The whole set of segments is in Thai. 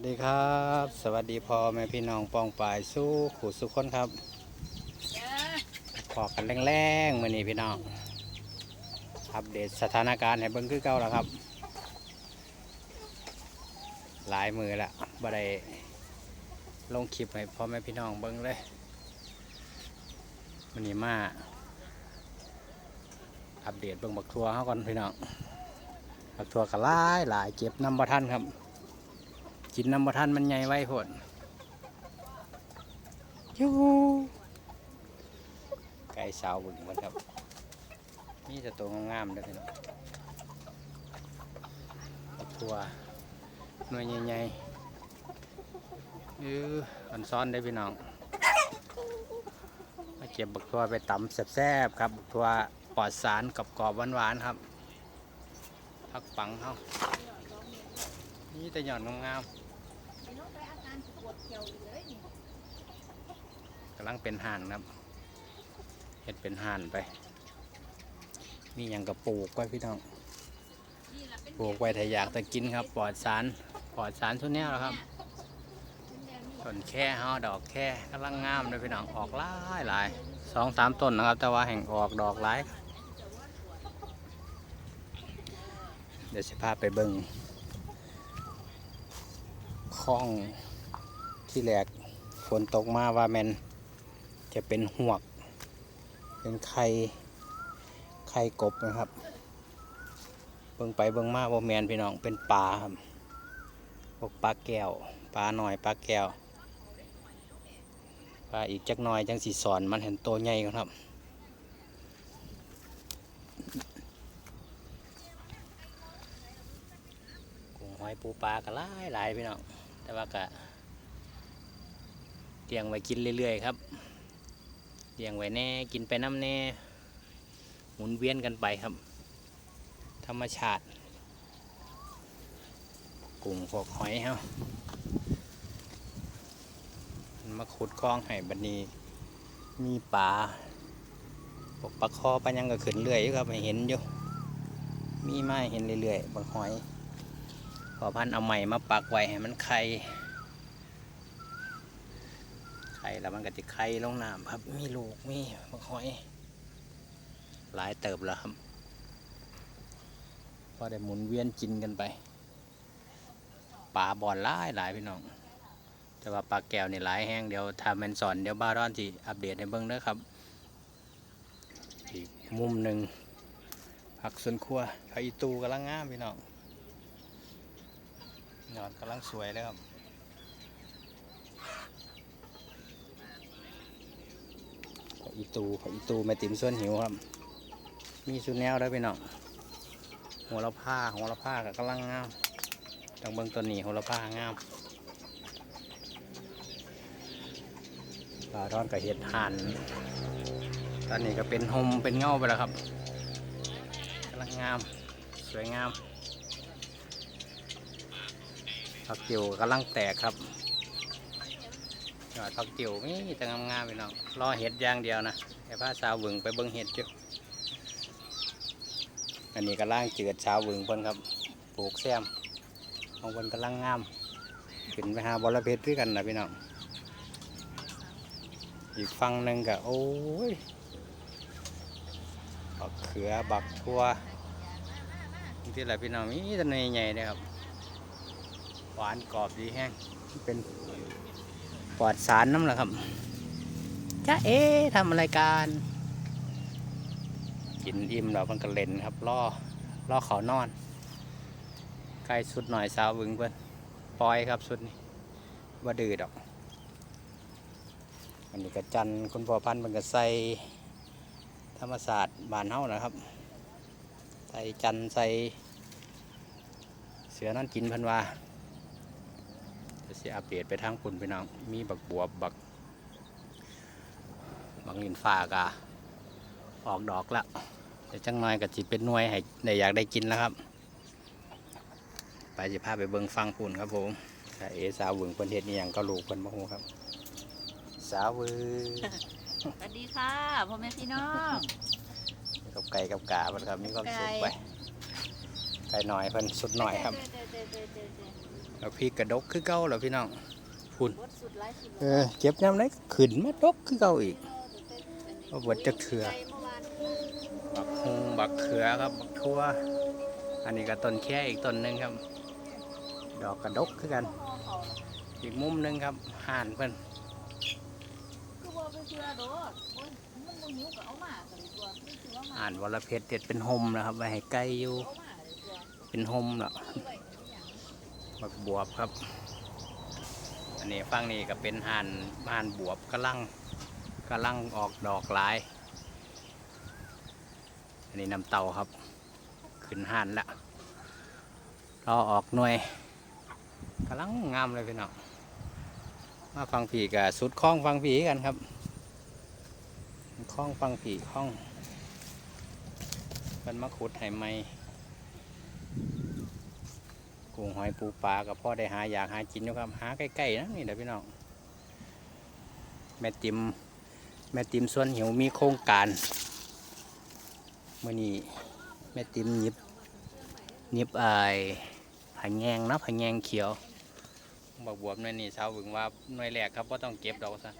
วัสดีครับ สวัสดีพ่อแม่พี่น้องปองปายสู้ขู่สุขคนครับพอกันแรงๆมื่อนี้พี่น้องอัปเดตสถานการณ์ให้เบิ่งคือเก่าแล้วครับ หลายมือละบ่ได้ลงคลิปให้พ่อแม่พี่น้องเบิ่งเลยมื่อนี้มาอัปเดตเบิ่งบักทัวเขาก่อนพี่น้องบักทัวก็หลายหลายเก็บน้ำบ่ทันครับ กินน้ำประทันมันใหญ่ไว้พดยูไก่สาวบึงมันครับนี่จะตัวงามๆเด้อพี่น้องบักทัวหน่วยใหญ่ๆยืออันซ้อนได้อพี่น้องมาเก็บบักทัวไปตำแซ่บๆครับบักทัวปลอดสารกับกรอบๆหวานๆครับพักปังเขานี่แต่หย่อนงามๆ กำลังเป็นห่านครับเห็ดเป็นห่านไป มีอย่างกับปลูกไว้พี่น้องปลูกไว้ถ้าอยากจะกินครับ ปลอดสารปลอดสารทุกแนวแล้วครับต้นแค่ฮาดอกแค่กำลังงามเลยพี่น้องออกหลายหลายสองสามต้นนะครับ แต่ว่าแห่งออกดอกหลายเดี๋ยวสิพาไปเบิ่ง คลองที่แหลกฝนตกมาว่าแมนจะเป็นหวก เป็นไข่ไข่กบนะครับ เบิ่งไปเบิ่งมาว่าแมนพี่น้องเป็นปลาครับพวกปลาแก้วปลาหน่อยปลาแก้วปลาอีกจักหน่อยจังสีสอนมันเห็นโตใหญ่ครับกุ้งหอยปูปลาก็หลายหลายพี่น้อง แต่ว่าก็เลี้ยงไว้กินเรื่อยๆครับเลี้ยงไว้แน่กินไปน้ำแน่หมุนเวียนกันไปครับ ธรรมชาติกุ้งพวกหอยเฮามันมาขุดคลองให้บัดนี้มีปลาพวกปลาคอปลายังก็ขึ้นเรื่อยอยู่ครับเห็นอยู่มีไม้เห็นเรื่อยๆบางหอย พอพันเอาใหม่มาปักไว้ให้มันไข่ไข่แล้วมันก็จะไข่ลงน้ำครับ มีลูกมีมะหอย หลายเติบแล้วครับพอได้หมุนเวียนกินกันไปปลาบอนหลายหลายพี่น้อง แต่ว่าปลาแก้วนี่หลายแห้งเดี๋ยวทำมันสอนเดี๋ยวบ้ารอนที่อัปเดตให้เบิ่งเด้อครับอีกมุมหนึ่งผักสวนครัวผักอีตูกำลังงามพี่น้อง ยอดกำลังสวยเลยครับผักอีตูผักอีตูแม่ติ๋มส่วนหิวครับ มีสุดแนวได้ไปหน้องหัวละผ้าหัวละผ้ากับกำลังงามจังเบิ้งตัวนี้หัวละผ้างามปลาร้อนกับเห็ดห่านตอนนี้ก็เป็นหมเป็นเงาไปแล้วครับกำลังงาม สวยงาม ผักจิ๋วกำลังแตกครับยอดผักจิ๋วมีแต่งามๆไปน้องรอเห็ดอย่างเดียวนะไอ้ผ้าสาววึงไปเบิ้งเห็ดจุอันนี้กำลังเจือดสาววึงเพิ่นครับปลูกแซมของเพิ่นกำลังงามขึ้นไปหาบอระเพ็ดด้วยกันนะพี่น้องอีกฝั่งหนึ่งก็โอ้ยบักเขือบักทั่วที่ไรพี่น้องมีตันใหญ่ๆเลยครับ หวานกรอบดีแห้งเป็นปลอดสารน้ำเหรอครับจ้าเอ๊ะทำอะไรกันกินอิ่มเรามันก็เล่นครับล่อล่อเขานอนใกล้สุดหน่อยสาววึงเพื่อนปล่อยครับสุดนี่ว่าดื้อดอกอันนี้กระจันคุณพ่อพันธุ์มันก็ใส่ธรรมศาสตร์บานเฮานะครับ ใส่จันใส่เสือนั่นกินเพันว่าจะเสียอัปเดตไปทางปุ่นพี่น้อง มีบักบวบบัก บักลินฟ้ากะออกดอกแล้วเดี๋ยวจังหน่อยก็จิเป็นหน่วยให้ได้อยากได้กินแล้วครับ ไปจะพาไปเบิ้งฟังปุ่นครับผมแต่เอสาววึงเพิ่นเฮ็ดนี่ยังก็ลูกเพิ่นบ่ฮู้ครับ สาววึงสวัสดีค่ะพ่อแม่พี่น้องกับไก่กับกาเพิ่นครับมีความสุขไก่ไปไก่หน่อยเพิ่นสุดหน่อยครับ เด้อเด้อเด้อเด้อเด้อแล้วพี่กระดกคือเก่าแล้วพี่น้องพุ่นบดสุดไร้สุดเออเก็บยามไหนขึ้นมาดกคือเก่าอีกเอาบดจักเถื่อบักฮุงบักเขือครับบักทั่วอันนี้ก็ต้นแค่อีกต้นหนึ่งครับ ดอกกระดกคือกัน อีกมุมหนึ่งครับห่านเพิ่นคือบ่ไปเชื่อโดดโอ้ยมันบ่หิวก็เอามาก็เลยตัวไม่ถือว่ามาห่านวรเพชรเด็ดเป็นหมนะครับไว้ให้ไก่อยู่เอามาเลยตัวเป็นหมเนาะ บักบวบครับ อันนี้ฟังนี่ก็เป็นห่านห่านบวบกำลังกำลังออกดอกหลาย อันนี้น้ำเต่าครับ ขึ้นห่านแล้วรอออกหน่วยกำลังงามเลยพี่น้องมาฟังผีกับสุดคล้องฟังผีกันครับคล้องฟังผีคล้องเป็นมะขุดไหไม กุ้งหอยปูปลากับพ่อได้หาอยากหากินอยู่ครับหาใกล้ๆนะนี่เดี๋ยวพี่น้องแม่ติมแม่ติมส่วนหิวมีโครงการมื่อนี้แม่ติมหยิบหยิบไอ้ผังแงงนะผังแงงเขียวบักบวบนั่นนี่เช้าบึงว่าหน่วยแรกครับว่าต้องเก็บดอกซะ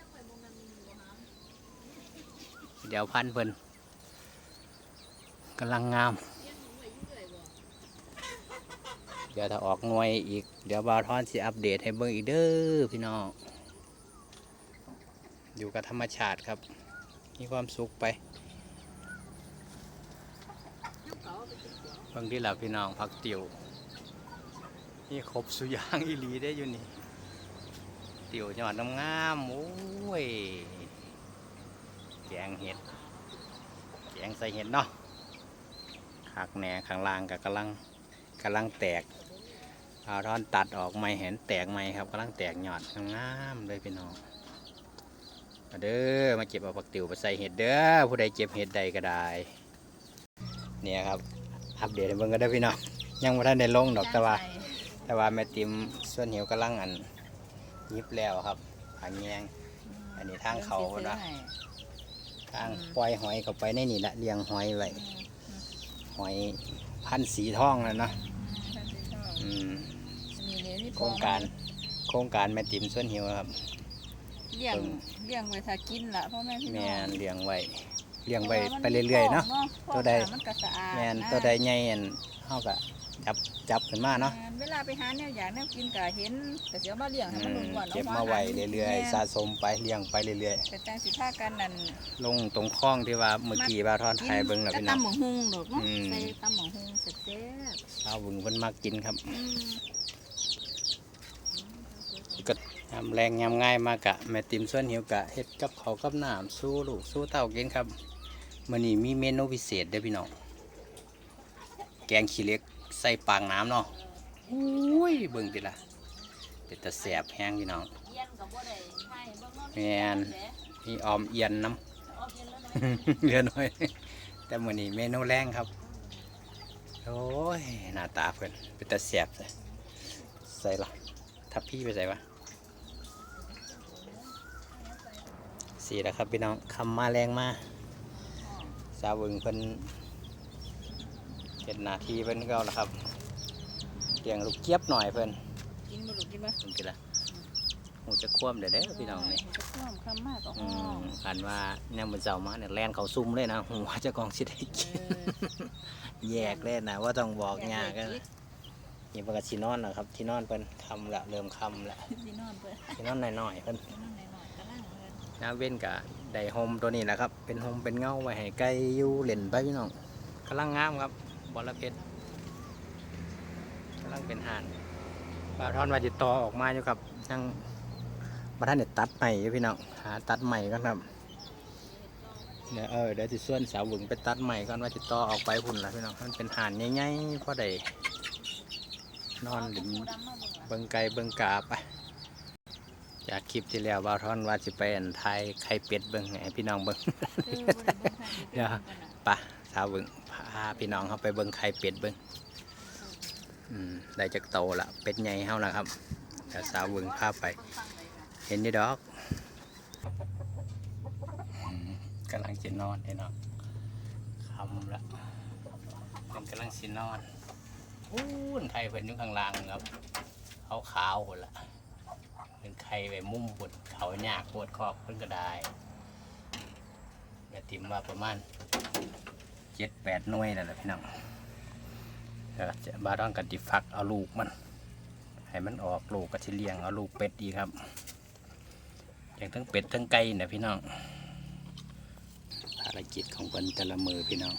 เดี๋ยวพันเพิ่นกำลังงาม เดี๋ยวถ้าออกหน่วยอีก เดี๋ยวบาวทอนสิอัปเดตให้เบิ่งอีกเด้อพี่น้อง อยู่กับธรรมชาติครับ มีความสุขไปบางที่หลับพี่น้องพักติวนี่ครบสุยางอีหลีได้อยู่นี่ ติวจังหวัดน้ำงามโอ้ย แกงเห็ด แกงใส่เห็ดเนาะขากแหน่ข้างล่างกับกำลัง กำลังแตกเอาท่อนตัดออกไม่เห็นแตกไม่ครับกำลังแตกหยอดงามเลยพี่น้องมาเด้อมาเก็บเอาผักติ๋วไปใส่เห็ดเด้อผู้ใดเก็บเห็ดใดก็ได้เนี่ยครับอัปเดตให้เบิ่งก็ได้พี่น้องยังไม่ทันได้ลงดอกแต่ว่า แต่ว่าแม่ติมส่วนหิวกำลังอันยิบแล้วครับผางแยงอันนี้ทางเขาเนว่าทางปล่อยหอยเข้าไปในนี่ละเลี้ยงหอยไว้หอยพันสีทองนั่นเนาะ อืมโครงการ โครงการแม่ติมส่วนหิวครับ เลี้ยงเลี้ยงไว้ถ้ากินล่ะพ่อแม่พี่น้แม่องนเลี้ยงไว้เลี้ยงไว้ไปเรื่อยๆเนาะ ตัวใดมันก็สะอาดแม่นนะตัวใดใหญ่อันเฮาก็จับ จับขึ้นมาเนาะแม่นเวลาไปหาแนวอยากแนวกินก็เห็นแต่เสียวมาเลี้ยงให้อืมันมลงก่อนเก็บมาไว้เรื่อยๆสะสมไปเลี้ยงไปเรื่อยแต่แต่สิพากันนั่นๆลงตรงคลองที่ว่าเมื่อกี้ว่าทอนไทยเบิ่งแล้วก็พี่น้องตำหมกฮุงดอกเนาะอืมใส่ตำหมกฮุงเสร็จเจ๊บชาวบึงเพิ่นมักกินครับอืมก็ยามแรงยามง่ายมากกะแม่ติมส่วนหิวกะเฮ็ดกับเขาวกับน้ำสู้ลูกสู้เต้ากินครับมื้อนี้มีเมนูพิเศษเด้อพี่น้องแกงขี้เหล็ก ใส่ปางน้ำเนาะอุ้ยเบิ่งติล่ะ เป็นตะแสบแห้งพี่น้องเย็นก็บ่ได้ให้เบิ่งเนาะแม่นแหละมีออมเอียนน้เอาเย็นแล้วเนาะำเหลือน้อย แต่มื้อนี้เมนูแรงครับ โอ้ย หน้าตาเพิ่นเป็นตะแสบใส่ใส่ละทับพี่ไปใส่วะสี่แล้วครับพี่น้องคำมาแรงมาสาวเบึงเพิ่น เห็นหน้าที่เพิ่นก็เอาละครับเลี้ยงลูกเจี๊ยบหน่อยเพิ่นกินบ่ลูกกินบ่เพิ่นกินละหูจะคว่ำเด้อเด้อพี่น้องนี่จะคว่ำคำมากก็อืห้อมงกันว่าเนี่ยมันเจ้ามาเนี่ยแลนเขาซุ่มเลยนะหัวเจะกองสิได้กินแยกเลยนะว่าต้องบอกยากันนี่เพิ่นก็สินอนนะครับ ที่นอนเพิ่นคำละเริ่มคำละที่นอนเปิดที่นอนหน่อยๆเพิ่น ที่นอนหน่อยๆกระลังเพิ่นน้าเว้นกะได้โฮมตัวนี้แหละครับ เป็นโฮมเป็นเงาไว้ให้ไก่อยู่เล่นไปพี่น้องกำลังงามครับ บอลเพชรกำลังเป็นห่านปลาทอนวาจิตต่อออกมาอยู่ครับยังมาท่านเด็ดตัดใหม่อยู่พี่น้องหาตัดใหม่กันครับเดี๋ยวเออเดี๋ยวจะส่วนสาวหวึงไปตัดใหม่ก่อนว่าจิตต่อออกไปพุ่นละพี่น้องมันเป็นห่านใหญ่ๆพอได้นอนหลิมหมูดำมาเบิ่งล่ะเบิ่งไก่เบิ่งกาไปจากคลิปที่แล้วบ่าวทอนว่าสิไปอันไทยไข่เป็ดเบิ่งให้พี่น้องเบิ่งเออบ่ได้เบิ่งให้เดี๋ยวปะสาวเบิ่ง พาพี่น้องเขาไปเบิ่งไข่เป็ดเบิ่งอืมได้จากโตละเป็ดใหญ่เฮาละครับเดี๋ยวสาวเบิ่งพาไป เห็นนี่ดอกกำลังสินอนพี่น้องคำละมันกำลังสินอนอู้นไทยเพิ่นอยู่ข้างล่างครับเขาขาวหมดละเป็นไข่ไปมุ่มบดเขาหยากปวดคอกเพิ่นก็ได้แม่ติมว่าประมาณ จ็ดแปดหน่วยนั่นแหละพี่น้องแล้วก็จะบาดอนกับติฟักเอาลูกมัน ให้มันออกลูกก็สิเลี้ยงเอาลูกเป็ดดีครับเลี้ยงทั้งเป็ดทั้งไก่นะพี่น้องภารกิจของเพิ่นแต่ละมือพี่น้อง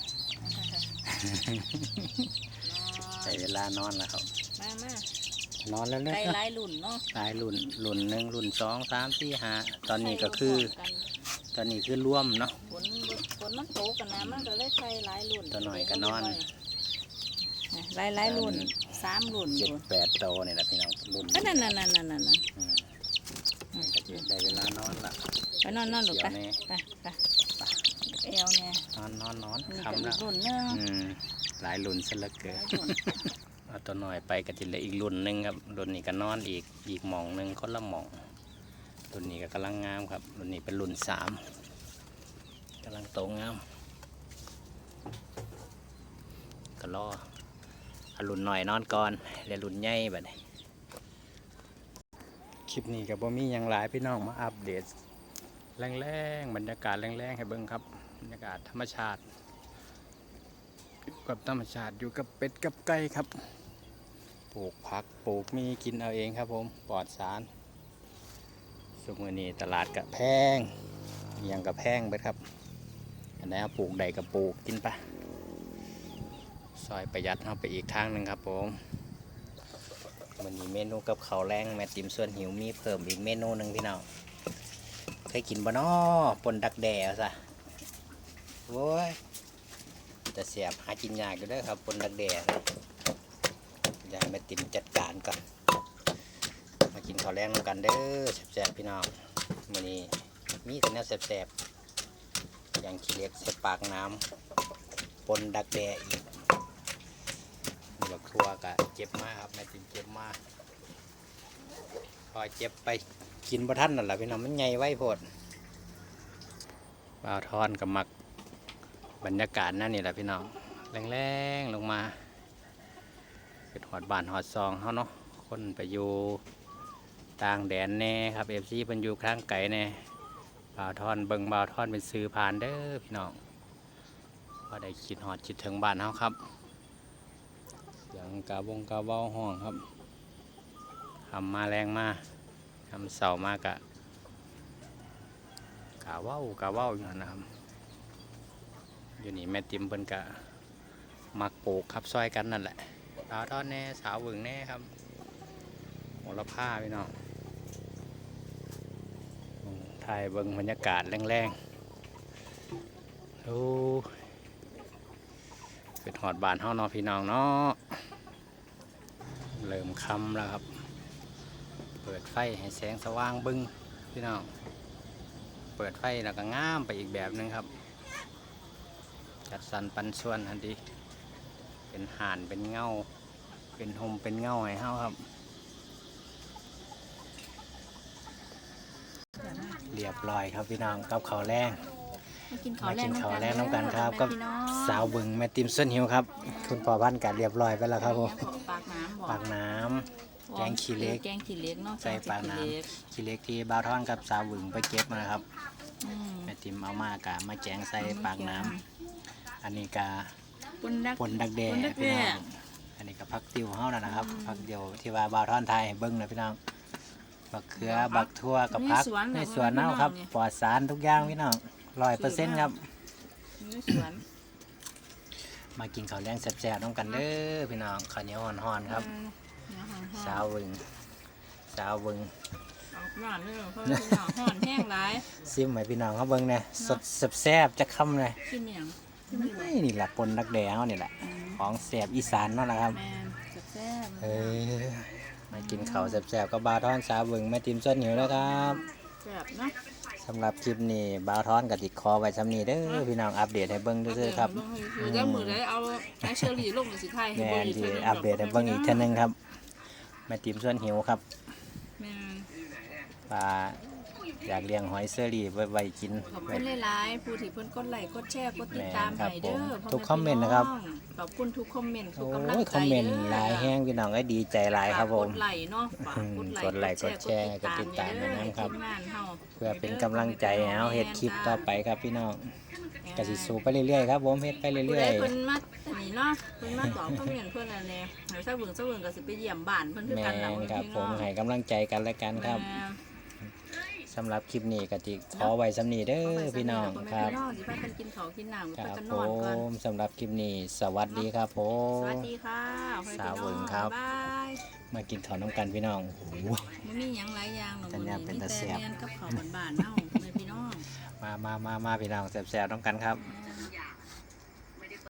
ใส่เวลานอนแล้วครับมามานอนแล้วเลยไก่ครับหลายรุ่นเนาะหลายรุ่นรุ่นหนึ่งรุ่นสองสามสี่ห้าตอนนี้ก็คือ ตอนนี้คือร่วมเนาะฝน ฝนมันตกกันนะมันก็เลยไข่หลายรุ่นตัวหน่อยก็นอน หลายหลายรุ่นสามรุ่นอเจ็ดยู่แปดโตนี่แหละพี่น้องรุ่นก็นั่นนั่นนั่นนั่นนั่นนั่นอืมก็จะได้เวลานอนละไปนอนนอนลูกไปเดี๋ยวแม่ไปไปเอวเนี่ยนอนนอนนอนนี่ก็คำอีละกรุ่นหนึงอืมหลายรุ่นซะเหลือเกิหนลายรุ่นเอาตัวหน่อยไปก็จะเหลืออีกรุ่นหนึ่งครับรุ่นนี้ก็นอนอีกอีกหมองหนึ่งคนละหมองรุ่นนี้ก็กำลังงามครับรุ่นนี้เป็นรุ่นสาม กำลังโตงามก็รออรุ่นหน่อยนอนก่อนแล้วรุนใหญ่บัดนี้คลิปนี้กับบ่มียังหลายพี่น้องมาอัปเดต แรงๆบรรยากาศแรงๆให้เบิ่งครับบรรยากาศธรรมชาติอยู่กับธรรมชาติอยู่กับเป็ดกับไก่ครับ ปลูกผักปลูกมีกินเอาเองครับผมปลอดสารสมือนี้ตลาดกับแพงยังกับแพงไปครับ อันไหนเอาปลูกใดกับปลูกกินปะซอยประหยัดเข้าไปอีกทางหนึ่งครับผมมันมีเมนูกับข้าวแรงแม่ติมส่วนหิวมีเพิ่มอีกเมนูหนึ่งพี่น้องเคยกินบ่นอปนดักแด่ซะโว้ยจะเสียบหากินยากอยู่ด้วยครับปนดักแด่นะอยากแม่ติมจัดการก่อนมากินข้าวแรงกันเด้อแซ่บๆพี่น้องมื้อนี้มีแต่แนวแซ่บๆ อย่างขี้เล็กใส่ปากน้ำปนดักแด่อีกนี่บักทัวกะเจ็บมากครับแม่ติมเจ็บมากพอเจ็บไปกินบ่ทันนั่นแหละพี่น้องมันใหญ่ไว้พดบ่าวทอนกับมักบรรยากาศนั่นนี่แหละพี่น้องแรงๆลงมาเป็นหอดบานหอดซองเขาเนาะคนไปอยู่ต่างแดนแน่ครับเอฟซีเป็นอยู่ข้างไก่แน่ บ่าวทอนเบิงบ่าวทอนเป็นซื้อผ่านเด้อพี่น้องพอได้คิดหอดคิดถึงบ้านเขาครับเสียงกาบงกาเว้าห้องครับทำมาแรงมาทำเสามากะกาเว้ากาเว้าอยู่นั่นนะครับอยู่นี่แม่ติมเพิ่นกะมักปลูกครับซอยกันนั่นแหละสาวทอดแน่สาวหวึงแน่ครับโหระพาพี่น้อง ถ่ายเบิ่งบรรยากาศแรงๆโอ้เป็นหอดบานเฮาเนาะพี่น้องเนาะเริ่มค่ำแล้วครับ เปิดไฟให้แสงสว่างบึ้งพี่น้อง เปิดไฟแล้วก็ง่ามไปอีกแบบหนึงครับ จัดสรรปันส่วนทันทีเป็นห่านเป็นเงา เป็นหมเป็นเงาให้เฮาครับ รียบร้อยครับพี่น้องกับข้าวแรงมากินข้าวมาแรกิงนข้าวแรงเด้อน้ำกันครับกับพี่น้องสาวบึงแม่ติมส้นหิวครับ คุณพ่อพันธุ์กัเรียบร้อยไปแล้วครับผมปากน้ำบ่ปากน้ำแกงขี้เหล็กแกงขี้เหล็กเนาะใส่ปากน้แงขี้เหล็กขี้เล็กที่บาวท่อนกับสาวบึงไปเก็บมาครับอืมแม่ติมเอามากะมาแจงใส่ปากน้ำอันนี้กะปนดักปนดักแด่ปนดักแด้พี่น้องอันนี้ก็พักติวเฮานั่นนะครับพักเดียวที่ว่าบาวท่อนไทยให้เบิ้งเลยพี่น้อง บักเขือบักทั่วกับพักในสวนเฮาครับปลอดสารทุกอย่างพี่น้องร้อยเปอร์เซ็นต์ครับในสวนมากินข้าวแรงแซ่บๆน้องกันเด้อพี่น้องข้าวเหนียวห่อนๆครับ เนื้อหอมๆสาววึงสาววึงออกหวานเลยเพราะว่าพี่น้องห่อนแห้งหลายซิมให้พี่น้องเขาเบิ่งเนี่ยสดแซ่บๆจะคำเลยกินอย่างไม่นี่แหละปนดักแด่เฮานี่แหละ ของแซ่บอีสานเนาะนะครับ แมนแซ่บๆเออ มากินข้าวแซ่บๆกับบาวทอนสาววึงแม่ติมส้นหิวแล้วครับแซ่บเนาะสำหรับคลิปนี้บาวทอนกับติดคอไว้สำนี้เด้อพี่น้องอัปเดตให้เบิ่งซื่อๆครับคือแล้วมือได้เอาไอเชอรี่ลงในสิไทยให้แม่เบิ่งนอีกที่เทื่อหนึ่งอัปเดตให้เบิ่งอีกเท่านึงครับแม่ติมส้นหิวครับแม่น ปลา อยากเลี้ยงหอยเซอรี่ไว้ไว้กิน ขอบไว้คุณหลายๆผู้ที่เพิ่นกดไลค์กดแชร์กดติดตามแม่นครับให้เด้อผมพ่ทุกแคอมเมนต์นะครับพี่องขอบคุณทุกคอมเมนต์ทุกโอ้กำลังยใจคอมเมนต์ด้หลายแห้งพี่น้องไอ้ดีใจหลายครับผมฝากกดไลค์เนาะฝากกดไลค์กดไลค์กดแชร์กดติดตามเด้อให้นำครับทีมงานเฮาเพื่อเป็นกำลังใจให้เฮาเฮ็ดคลิปต่อไปครับพี่น้องก็สิสู้ไปเรื่อยๆครับผมเฮ็ดไปผู้เรื่ใดอยเพิ่นมาอันนี้เนาะเพิ่นมาตอบคอมเมนต์เพิ่นอันนี้ให้สักเบิ่งสักเบิ่งก็สิไปเยี่ยมบ้านเพิ่นๆคือแม่กันล่ะนเพิ่นครับพี่ผมน้องให้กำลังใจกันและกันครับแม่ สำหรับคลิปนี้ก็จิขอไว้สำนี้เด้อพี่น้องครับพี่น้องสิพากันกินข้าวกินน้ำคพารับกันผนอนก่อน มสำหรับคลิปนี้สวัสดีครับผสมวัสดีค่ะพ่อแม่พี่สาวน้เบิ่องงครับ บ๊ายบายมากินข้าวน้ำกันพี่น้องโอ้โห มันมีหยังหลายอย่างหรอกแต่เนี่ยเป็นตาแซ่บ มีแต่แม่นกับข้าวบ้านๆเฮาพ่อแม่พี่น้องมามามามาพี่น้องแซ่บๆน้ำกันครับแม่